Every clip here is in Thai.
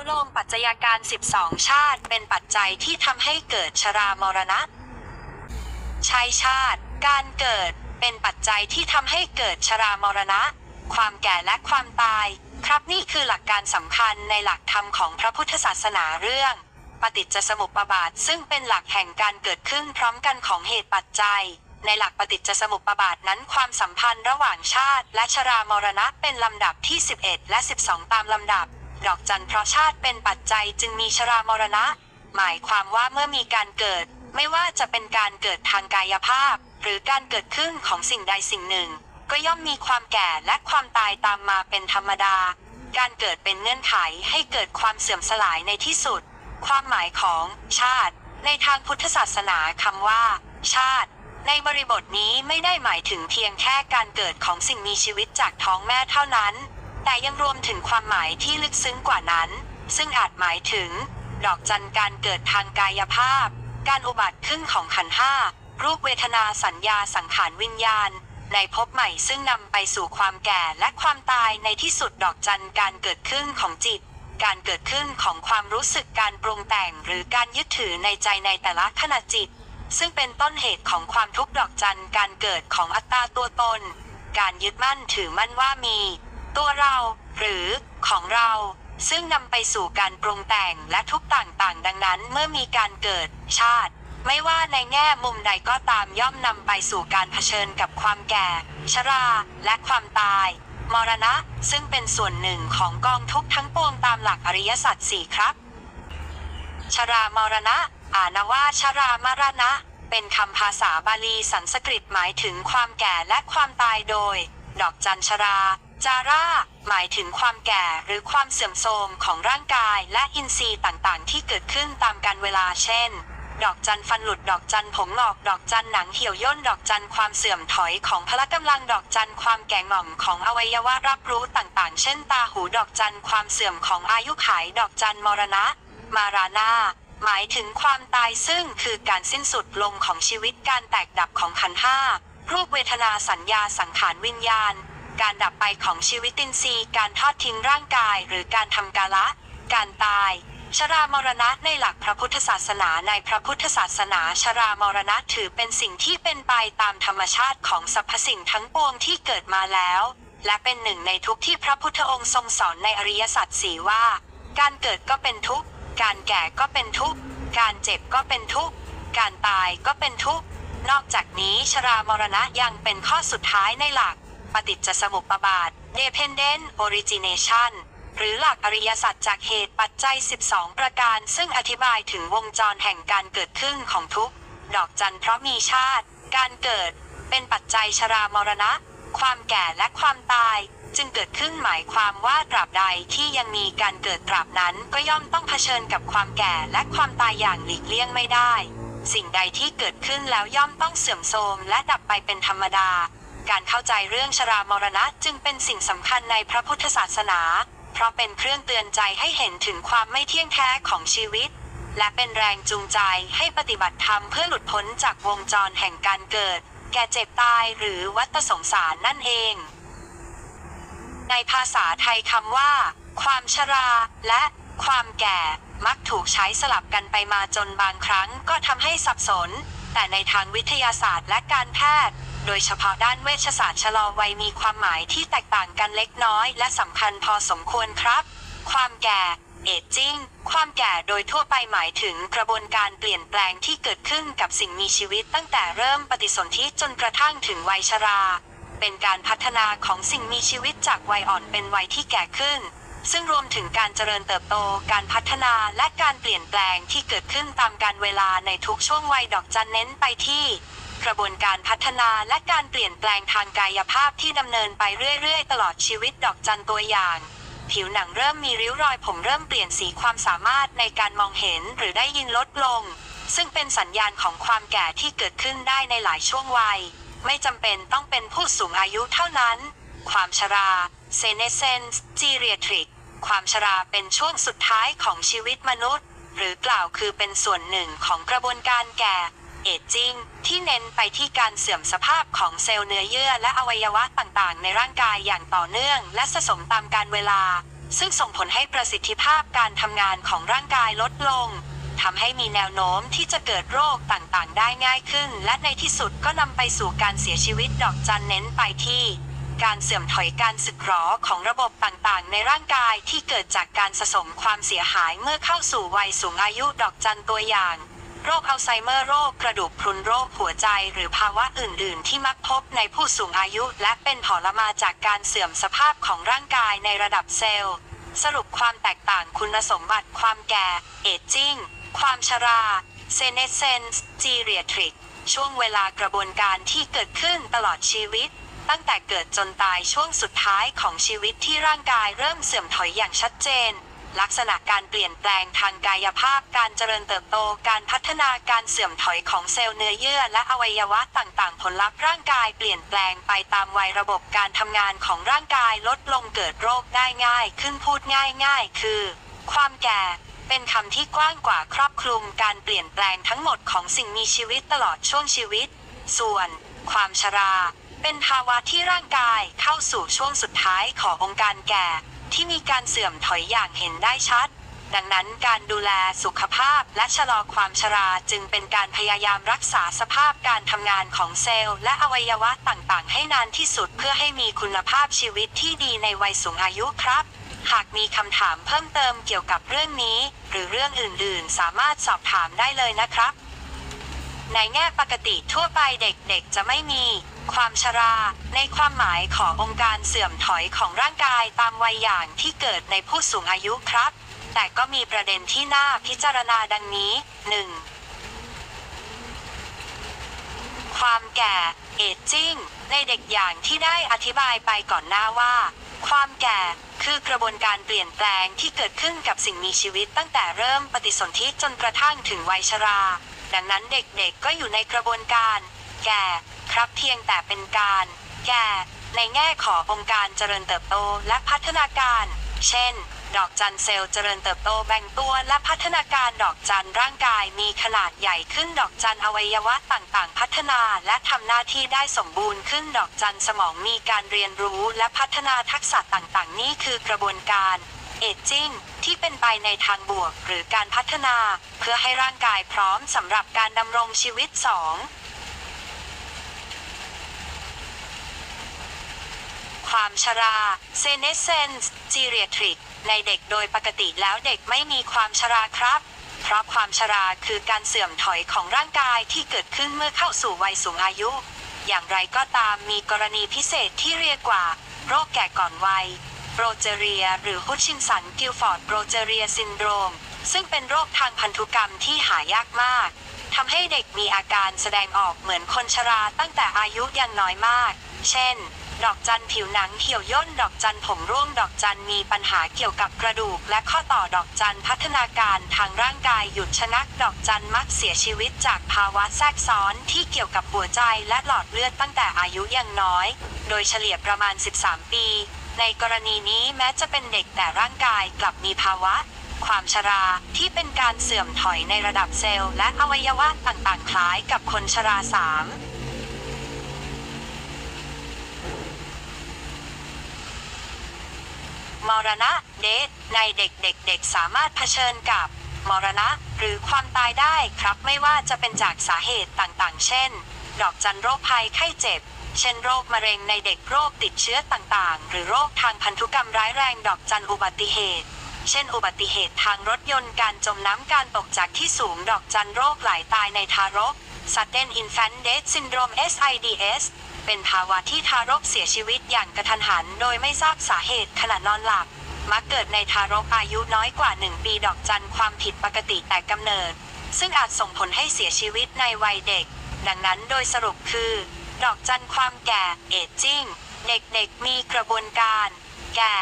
นุโลมปัจจัยการ 12 ชาติ เป็นปัจจัยที่ทำให้เกิดชรามรณะชัยชาติ การเกิด เป็นปัจจัยที่ทำให้เกิดชรามรณะ ความแก่และความตาย ครับนี่คือหลักการสำคัญในหลักธรรมของพระพุทธศาสนาเรื่อง ปฏิจจสมุปบาท ซึ่งเป็นหลักแห่งการเกิดขึ้นพร้อมกันของเหตุปัจจัย ในหลักปฏิจจสมุปบาทนั้นความสัมพันธ์ระหว่างชาติ และชรามรณะเป็นลำดับที่ 11 และ 12 ตามลำดับ ดอกจันเพราะชาติเป็นปัจจัยจึงมีชรามรณะ หมายความว่าเมื่อมีการเกิด ไม่ว่าจะเป็นการเกิดทางกายภาพ หรือการเกิดขึ้นของสิ่งใดสิ่งหนึ่ง ก็ย่อมมีความแก่และความตายตามมาเป็นธรรมดา การเกิดเป็นเงื่อนไขให้เกิดความเสื่อมสลายในที่สุด ความหมายของชาติ ในทางพุทธศาสนาคำว่า ชาติในบริบทนี้ไม่ได้หมายถึงเพียงแค่การเกิดของสิ่งมีชีวิตจากท้องแม่เท่านั้น แต่ยังรวมถึงความหมายที่ลึกซึ้งกว่านั้น ซึ่งอาจหมายถึง ดอกจันการเกิดทางกายภาพ การอุบัติขึ้นของขันห้ารูปเวทนาสัญญาสังขารวิญญาณ ในภพใหม่ซึ่งนำไปสู่ความแก่และความตายในที่สุดดอกจันการเกิดขึ้นของจิต การเกิดขึ้นของความรู้สึกการปรุงแต่งหรือการยึดถือในใจในแต่ละขณะจิต ซึ่งเป็นต้นเหตุของความทุกข์ดอกจันการเกิดของอัตตาตัวตน การยึดมั่นถือมั่นว่ามี ตัวเราหรือของเรา ซึ่งนำไปสู่การปรุงแต่งและทุกต่างๆ ดังนั้นเมื่อมีการเกิดชาติ ไม่ว่าในแง่มุมใดก็ตามย่อมนำไปสู่การเผชิญกับความแก่ ชรา และความตาย มรณะ ซึ่งเป็นส่วนหนึ่งของกองทุกทั้งปวงตามหลักอริยสัจสี่ครับ ชรามรณะอ่านว่าชรามรณะ เป็นคำภาษาบาลีสันสกฤตหมายถึงความแก่และความตายโดย ดอกจันชรา จาร่า หมายถึงความแก่หรือความเสื่อมโทรมของร่างกายและอินทรีย์ต่างๆ ที่เกิดขึ้นตามกาลเวลาเช่น ดอกจันฟันหลุดดอกจันผมหงอกดอกจันหนังเหี่ยวย่นดอกจันความเสื่อมถอยของพละกำลังดอกจันความแก่ง่อมของอวัยวะรับรู้ต่างๆ เช่น ตาหูดอกจันความเสื่อมของอายุขัยดอกจันมรณะ มาราณาหมายถึงความตายซึ่งคือการสิ้นสุดลงของชีวิตการแตกดับของขันห้ารูปเวทนาสัญญาสังขารวิญญาณ การดับไปของชีวิตินทรีย์การทอดทิ้งร่างกายหรือการทำกาละ การตาย ชรามรณะในหลักพระพุทธศาสนาในพระพุทธศาสนาชรามรณะถือเป็นสิ่งที่เป็นไปตามธรรมชาติของสรรพสิ่งทั้งปวงที่เกิดมาแล้ว และเป็นหนึ่งในทุกที่พระพุทธองค์ทรงสอนในอริยสัจสี่ว่า การเกิดก็เป็นทุกข์ การแก่ก็เป็นทุกข์ การเจ็บก็เป็นทุกข์ การตายก็เป็นทุกข์ นอกจากนี้ชรามรณะยังเป็นข้อสุดท้ายในหลัก ปฏิจจสมุปบาท dependent origination หรือหลักอริยสัจจากเหตุปัจจัย 12 ประการ ซึ่งอธิบายถึงวงจรแห่งการเกิดขึ้นของทุก ดอกจันเพราะมีชาติ การเกิด เป็นปัจจัยชรามรณะ ความแก่และความตาย จึงเกิดขึ้นหมายความว่าตราบใดที่ยังมีการเกิดตราบนั้นก็ย่อมต้องเผชิญกับความแก่และความตายอย่างหลีกเลี่ยงไม่ได้ สิ่งใดที่เกิดขึ้นแล้วย่อมต้องเสื่อมโทรมและดับไปเป็นธรรมดา การเข้าใจเรื่องชรามรณะจึงเป็นสิ่งสำคัญในพระพุทธศาสนา เพราะเป็นเครื่องเตือนใจให้เห็นถึงความไม่เที่ยงแท้ของชีวิต และเป็นแรงจูงใจให้ปฏิบัติธรรมเพื่อหลุดพ้นจากวงจรแห่งการเกิด แก่เจ็บตายหรือวัฏสงสารนั่นเอง ในภาษาไทยคำว่า ความชราและความแก่มักถูกใช้สลับกันไปมาจนบางครั้งก็ทำให้สับสน แต่ในทางวิทยาศาสตร์และการแพทย์ โดยเฉพาะด้านเวชศาสตร์ชะลอวัยมีความหมายที่แตกต่างกันเล็กน้อยและสำคัญพอสมควรครับ ความแก่เอจจิ้งความแก่โดยทั่วไปหมายถึงกระบวนการเปลี่ยนแปลงที่เกิดขึ้นกับสิ่งมีชีวิตตั้งแต่เริ่มปฏิสนธิจนกระทั่งถึงวัยชรา เป็นการพัฒนาของสิ่งมีชีวิตจากวัยอ่อนเป็นวัยที่แก่ขึ้น ซึ่งรวมถึงการเจริญเติบโต การพัฒนาและการเปลี่ยนแปลงที่เกิดขึ้นตามการเวลาในทุกช่วงวัยดอกจันเน้นไปที่ กระบวนการพัฒนาและการเปลี่ยนแปลงทางกายภาพที่ดำเนินไปเรื่อยๆ ตลอดชีวิตดอกจันตัวอย่าง ผิวหนังเริ่มมีริ้วรอยผมเริ่มเปลี่ยนสีความสามารถในการมองเห็นหรือได้ยินลดลง ซึ่งเป็นสัญญาณของความแก่ที่เกิดขึ้นได้ในหลายช่วงวัย ไม่จำเป็นต้องเป็นผู้สูงอายุเท่านั้น ความชรา senescence geriatric ความชราเป็นช่วงสุดท้ายของชีวิตมนุษย์ หรือกล่าวคือเป็นส่วนหนึ่งของกระบวนการแก่ เอจจิ้งที่เน้นไปที่การเสื่อมสภาพของเซลล์เนื้อเยื่อและอวัยวะต่างๆ ในร่างกายอย่างต่อเนื่อง และสะสมตามการเวลา ซึ่งส่งผลให้ประสิทธิภาพการทำงานของร่างกายลดลงทำให้มีแนวโน้มที่จะเกิดโรคต่างๆ ได้ง่ายขึ้น และในที่สุดก็นำไปสู่การเสียชีวิตดอกจันเน้นไปที่ การเสื่อมถอยการสึกหรอของระบบต่างๆ ในร่างกายที่เกิดจากการสะสมความเสียหายเมื่อเข้าสู่วัยสูงอายุดอกจันตัวอย่าง รคอัลไซเมอร์โรคกระดูกพรุนโรคหัวใจ หรือภาวะอื่น ๆ ที่มักพบในผู้สูงอายุ และเป็นผลมาจากการเสื่อมสภาพของร่างกายในระดับเซลล์ สรุปความแตกต่างคุณสมบัติความแก่ เอจจิ้ง ความชราเซเนเซนส์จีเรียทริก ช่วงเวลากระบวนการที่เกิดขึ้นตลอดชีวิต ตั้งแต่เกิดจนตายช่วงสุดท้ายของชีวิตที่ร่างกายเริ่มเสื่อมถอยอย่างชัดเจน ลักษณะการเปลี่ยนแปลงทางกายภาพการเจริญเติบโตการพัฒนาการเสื่อมถอยของเซลล์เนื้อเยื่อและอวัยวะต่างๆ ผลลัพธ์ร่างกายเปลี่ยนแปลงไปตามวัยระบบการทำงานของร่างกายลดลงเกิดโรคได้ง่ายขึ้นพูดง่ายๆคือ ความแก่เป็นคำที่กว้างกว่าครอบคลุมการเปลี่ยนแปลงทั้งหมดของสิ่งมีชีวิตตลอดช่วงชีวิต ส่วน ความชรา เป็นภาวะที่ร่างกายเข้าสู่ช่วงสุดท้ายขององค์การแก่ ที่มีการเสื่อมถอยอย่างเห็นได้ชัด ดังนั้นการดูแลสุขภาพและชะลอความชราจึงเป็นการพยายามรักษาสภาพการทำงานของเซลล์และอวัยวะต่างๆ ให้นานที่สุดเพื่อให้มีคุณภาพชีวิตที่ดีในวัยสูงอายุครับหากมีคำถามเพิ่มเติมเกี่ยวกับเรื่องนี้ หรือเรื่องอื่นๆ สามารถสอบถามได้เลยนะครับ ในแง่ปกติทั่วไปเด็กๆจะไม่มี ความชรา ในความหมายขององค์การเสื่อมถอยของร่างกายตามวัยอย่างที่เกิดในผู้สูงอายุครับ แต่ก็มีประเด็นที่น่าพิจารณาดังนี้ 1. ความแก่เอจจิ้งในเด็กอย่างที่ได้อธิบายไปก่อนหน้าว่า ความแก่คือกระบวนการเปลี่ยนแปลงที่เกิดขึ้นกับสิ่งมีชีวิตตั้งแต่เริ่มปฏิสนธิจนกระทั่งถึงวัยชรา ดังนั้นเด็กๆก็อยู่ในกระบวนการ แก่ ครับเพียงแต่เป็นการ แก้ในแง่ขององค์การเจริญเติบโตและพัฒนาการ เช่น ดอกจันเซลเจริญเติบโตแบ่งตัวและพัฒนาการดอกจันร่างกายมีขนาดใหญ่ขึ้นดอกจันอวัยวะต่างๆ พัฒนาและทำหน้าที่ได้สมบูรณ์ขึ้นดอกจันสมองมีการเรียนรู้และพัฒนาทักษะต่างๆ นี่คือกระบวนการเอจจิ้งที่เป็นไปในทางบวกหรือการพัฒนา เพื่อให้ร่างกายพร้อมสำหรับการดำรงชีวิต 2 ความชรา senescence geriatric ในเด็กโดยปกติแล้วเด็กไม่มีความชราครับ เพราะความชราคือการเสื่อมถอยของร่างกายที่เกิดขึ้นเมื่อเข้าสู่วัยสูงอายุ อย่างไรก็ตามมีกรณีพิเศษที่เรียกว่า โรคแก่ก่อนวัยโรเจเรีย หรือฮุชินสันกิลฟอร์ดโรเจเรียซินโดรม ซึ่งเป็นโรคทางพันธุกรรมที่หายากมากทำให้เด็กมีอาการแสดงออกเหมือนคนชราตั้งแต่อายุยังน้อยมาก เช่น ดอกจันผิวหนังเหี่ยวย่นดอกจันผมร่วงดอกจันมีปัญหาเกี่ยวกับกระดูก และข้อต่อดอกจันพัฒนาการทางร่างกายหยุดชะงักดอกจันมักเสียชีวิตจากภาวะแทรกซ้อนที่เกี่ยวกับหัวใจและหลอดเลือดตั้งแต่อายุยังน้อย โดยเฉลี่ยประมาณ 13 ปี ในกรณีนี้แม้จะเป็นเด็กแต่ร่างกายกลับมีภาวะความชราที่เป็นการเสื่อมถอยในระดับเซลล์และอวัยวะต่างๆ คล้ายกับคนชรา 3 มรณะเดทในเด็กๆเด็กสามารถเผชิญกับ มรณะ หรือความตายได้ครับไม่ว่าจะเป็นจากสาเหตุต่างๆ เช่น ดอกจันโรคภัยไข้เจ็บ เช่นโรคมะเร็งในเด็กโรคติดเชื้อต่างๆ หรือโรคทางพันธุกรรมร้ายแรงดอกจันอุบัติเหตุ เช่น อุบัติเหตุทางรถยนต์การจมน้ำการตกจากที่สูงดอกจันโรคไหลาตายในทารก Sudden Infant Death Syndrome SIDS เป็นภาวะที่ทารกเสียชีวิตอย่างกระทันหัน โดยไม่ทราบสาเหตุขณะนอนหลับ มักเกิดในทารกอายุน้อยกว่า 1 ปีดอกจันความผิดปกติแต่กำเนิด ซึ่งอาจส่งผลให้เสียชีวิตในวัยเด็ก ดังนั้นโดยสรุปคือ ดอกจันความแก่ เอจจิ้ง เด็กๆมีกระบวนการ แก่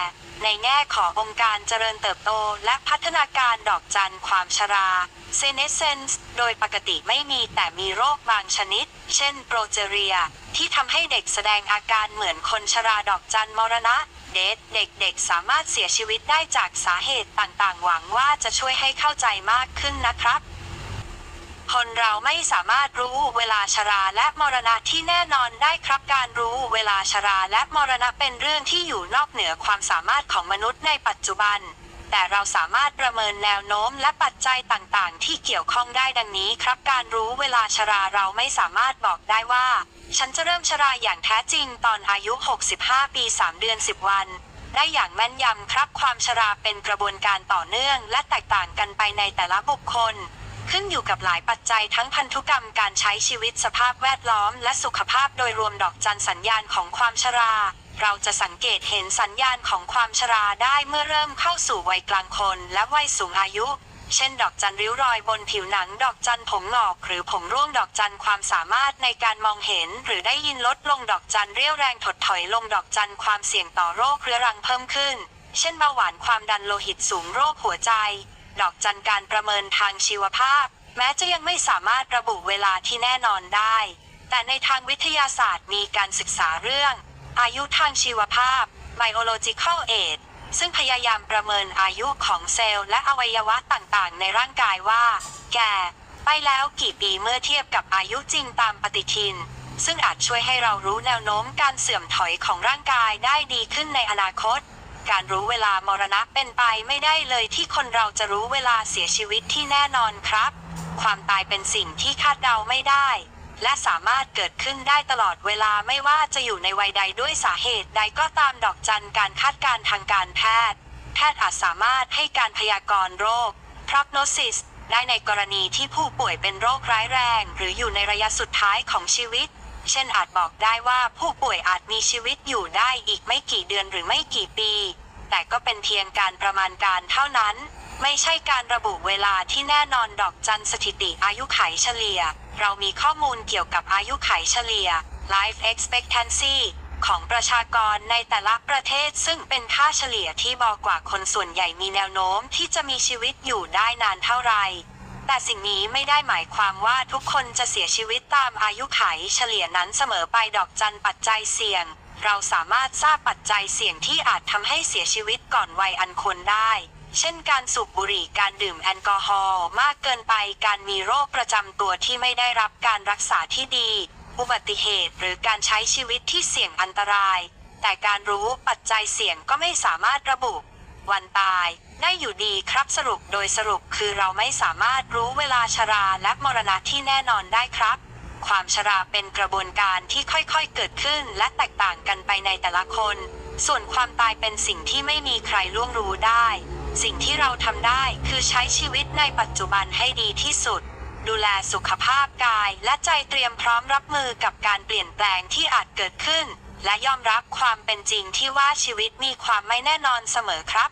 ในแง่ขององค์การเจริญเติบโตและพัฒนาการดอกจันความชรา senescence โดยปกติไม่มีแต่มีโรคบางชนิด เช่นโปรเจเรีย ที่ทำให้เด็กแสดงอาการเหมือนคนชราดอกจันมรณะ เดทเด็กๆสามารถเสียชีวิตได้จากสาเหตุต่างๆ หวังว่าจะช่วยให้เข้าใจมากขึ้นนะครับ คนเราไม่สามารถรู้เวลาชราและมรณะที่แน่นอนได้ครับการรู้เวลาชราและมรณะเป็นเรื่องที่อยู่นอกเหนือความสามารถของมนุษย์ในปัจจุบัน แต่เราสามารถประเมินแนวโน้มและปัจจัยต่างๆ ที่เกี่ยวข้องได้ดังนี้ครับการรู้เวลาชราเราไม่สามารถบอกได้ว่า ฉันจะเริ่มชราอย่างแท้จริงตอนอายุ 65 ปี 3 เดือน 10 วันได้อย่างแม่นยำครับความชราเป็นกระบวนการต่อเนื่องและแตกต่างกันไปในแต่ละบุคคล ขึ้นอยู่กับหลายปัจจัยทั้งพันธุกรรมการใช้ชีวิตสภาพแวดล้อมและสุขภาพโดยรวมดอกจันสัญญาณของความชรา เราจะสังเกตเห็นสัญญาณของความชราได้เมื่อเริ่มเข้าสู่วัยกลางคนและวัยสูงอายุเช่นดอกจันริ้วรอยบนผิวหนังดอกจันผมหงอก หรือผมร่วงดอกจันความสามารถในการมองเห็น หรือได้ยินลดลงดอกจันเรียวแรงถดถอยลงดอกจันความเสี่ยงต่อโรคเรื้อรังเพิ่มขึ้น เช่นเบาหวานความดันโลหิตสูงโรคหัวใจ ดอกจันการประเมินทางชีวภาพ แม้จะยังไม่สามารถระบุเวลาที่แน่นอนได้ แต่ในทางวิทยาศาสตร์มีการศึกษาเรื่อง อายุทางชีวภาพ biological age ซึ่งพยายามประเมินอายุของเซลล์และอวัยวะต่างๆ ในร่างกายว่า แก่ ไปแล้วกี่ปีเมื่อเทียบกับอายุจริงตามปฏิทิน ซึ่งอาจช่วยให้เรารู้แนวโน้มการเสื่อมถอยของร่างกายได้ดีขึ้นในอนาคต การรู้เวลามรณะเป็นไปไม่ได้เลยที่คนเราจะรู้เวลาเสียชีวิตที่แน่นอนครับ ความตายเป็นสิ่งที่คาดเดาไม่ได้ และสามารถเกิดขึ้นได้ตลอดเวลาไม่ว่าจะอยู่ในวัยใดด้วยสาเหตุใดก็ตามดอกจันการคาดการทางการแพทย์ แพทย์อาจสามารถให้การพยากรณ์โรค prognosis ได้ในกรณีที่ผู้ป่วยเป็นโรคร้ายแรง หรืออยู่ในระยะสุดท้ายของชีวิต เช่นอาจบอกได้ว่าผู้ป่วยอาจมีชีวิตอยู่ได้อีกไม่กี่เดือนหรือไม่กี่ปี แต่ก็เป็นเพียงการประมาณการเท่านั้น ไม่ใช่การระบุเวลาที่แน่นอนดอกจันสถิติอายุไขเฉลี่ย เรามีข้อมูลเกี่ยวกับอายุไขเฉลี่ย life expectancy ของประชากรในแต่ละประเทศซึ่งเป็นค่าเฉลี่ยที่บอกกว่าคนส่วนใหญ่มีแนวโน้มที่จะมีชีวิตอยู่ได้นานเท่าไหร่ แต่สิ่งนี้ไม่ได้หมายความว่าทุกคนจะเสียชีวิตตามอายุไขเฉลี่ยนั้นเสมอไปดอกจันปัจจัยเสี่ยง เราสามารถทราบปัจจัยเสี่ยงที่อาจทำให้เสียชีวิตก่อนวัยอันควรได้ เช่นการสูบบุหรี่การดื่มแอลกอฮอล์มากเกินไปการมีโรคประจำตัวที่ไม่ได้รับการรักษาที่ดี อุบัติเหตุหรือการใช้ชีวิตที่เสี่ยงอันตราย แต่การรู้ปัจจัยเสี่ยงก็ไม่สามารถระบุ วันตาย ได้อยู่ดีครับสรุปโดยสรุปคือเราไม่สามารถรู้เวลาชราและมรณะที่แน่นอนได้ครับ ความชราเป็นกระบวนการที่ค่อยๆเกิดขึ้นและแตกต่างกันไปในแต่ละคน ส่วนความตายเป็นสิ่งที่ไม่มีใครล่วงรู้ได้ สิ่งที่เราทำได้คือใช้ชีวิตในปัจจุบันให้ดีที่สุดดูแลสุขภาพกายและใจเตรียมพร้อมรับมือกับการเปลี่ยนแปลงที่อาจเกิดขึ้น และยอมรับความเป็นจริงที่ว่าชีวิตมีความไม่แน่นอนเสมอครับ